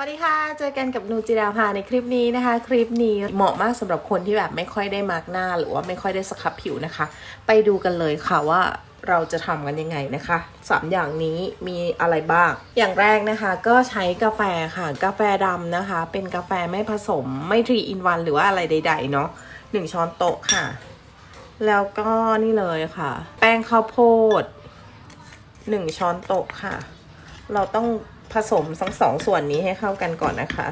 วัสดีค่ะ เจอกันกับนูจิราภาในคลิปนี้นะคะ คลิปนี้เหมาะมากสำหรับคนที่แบบไม่ค่อยได้มาร์กหน้า หรือว่าไม่ค่อยได้สครับผิวนะคะ ไปดูกันเลยค่ะว่าเราจะทำกันยังไงนะคะสามอย่างนี้มีอะไรบ้าง อย่างแรกนะคะก็ใช้กาแฟค่ะ กาแฟดำนะคะ เป็นกาแฟไม่ผสมไม่ทรีอินวันหรือว่าอะไรใด ๆ เนาะหนึ่งช้อนโต๊ะค่ะ แล้วก็นี่เลยค่ะ แป้งข้าวโพดหนึ่งช้อนโต๊ะค่ะ เราต้อง ผสมทั้งสองส่วนนี้ให้เข้ากันก่อนนะคะ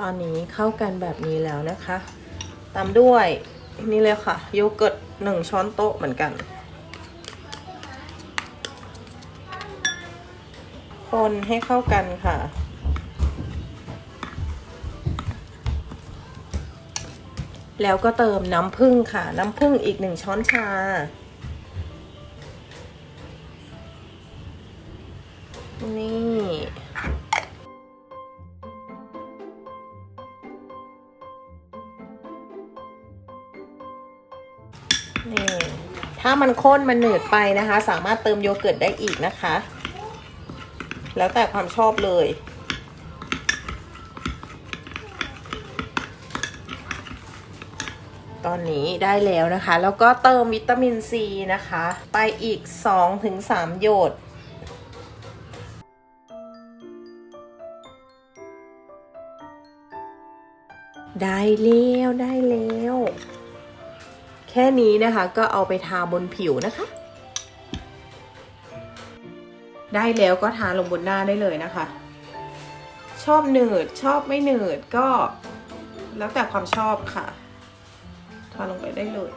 ตอนนี้เข้ากันแบบนี้แล้วนะคะ ตามด้วยนี่เลยค่ะ โยเกิร์ตหนึ่งช้อนโต๊ะเหมือนกัน คนให้เข้ากันค่ะ แล้วก็เติมน้ำผึ้งค่ะ น้ำผึ้งอีกหนึ่งช้อนชา นี่ นี่ ถ้ามันข้นมันหนืดไปนะคะ สามารถเติมโยเกิร์ตได้อีกนะคะ แล้วแต่ความชอบเลย ตอนนี้ได้แล้วนะคะ แล้วก็เติมวิตามินซีนะคะ ไปอีก 2-3 หยดได้แล้วได้แล้ว แค่นี้นะคะก็เอาไปทาบนผิวนะคะ ได้แล้วก็ทาลงบนหน้าได้เลยนะคะ ชอบหนืดชอบไม่หนืดก็แล้วแต่ความชอบค่ะ ทาลงไปได้เลย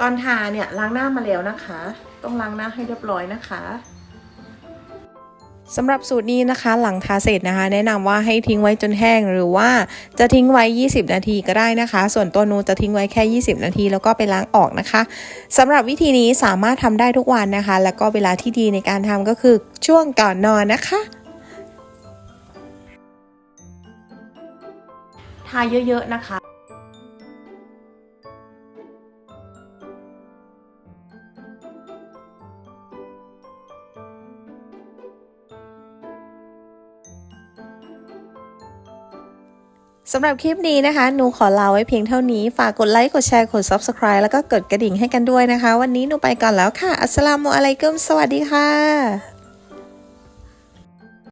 ตอนทาเนี่ยล้างหน้ามาแล้วนะคะ ต้องล้างหน้าให้เรียบร้อยนะคะ สำหรับสูตรนี้นะคะหลังทาเสร็จนะคะ แนะนำว่าให้ทิ้งไว้จนแห้งหรือว่าจะทิ้งไว้ 20 นาทีก็ได้นะคะ ส่วนตัวนูจะทิ้งไว้แค่ 20 นาที แล้วก็ไปล้างออกนะคะสำหรับวิธีนี้สามารถทำได้ทุกวันนะคะ แล้วก็เวลาที่ดีในการทำก็คือช่วงก่อนนอนนะคะทาเยอะๆนะคะ สำหรับคลิปนี้นะคะ หนูขอลาไว้เพียงเท่านี้ ฝากกดไลค์ กดแชร์ กด Subscribe แล้วก็กดกระดิ่งให้กันด้วยนะคะ วันนี้หนูไปก่อนแล้วค่ะ อัสสลามุอะลัยกุม สวัสดีค่ะ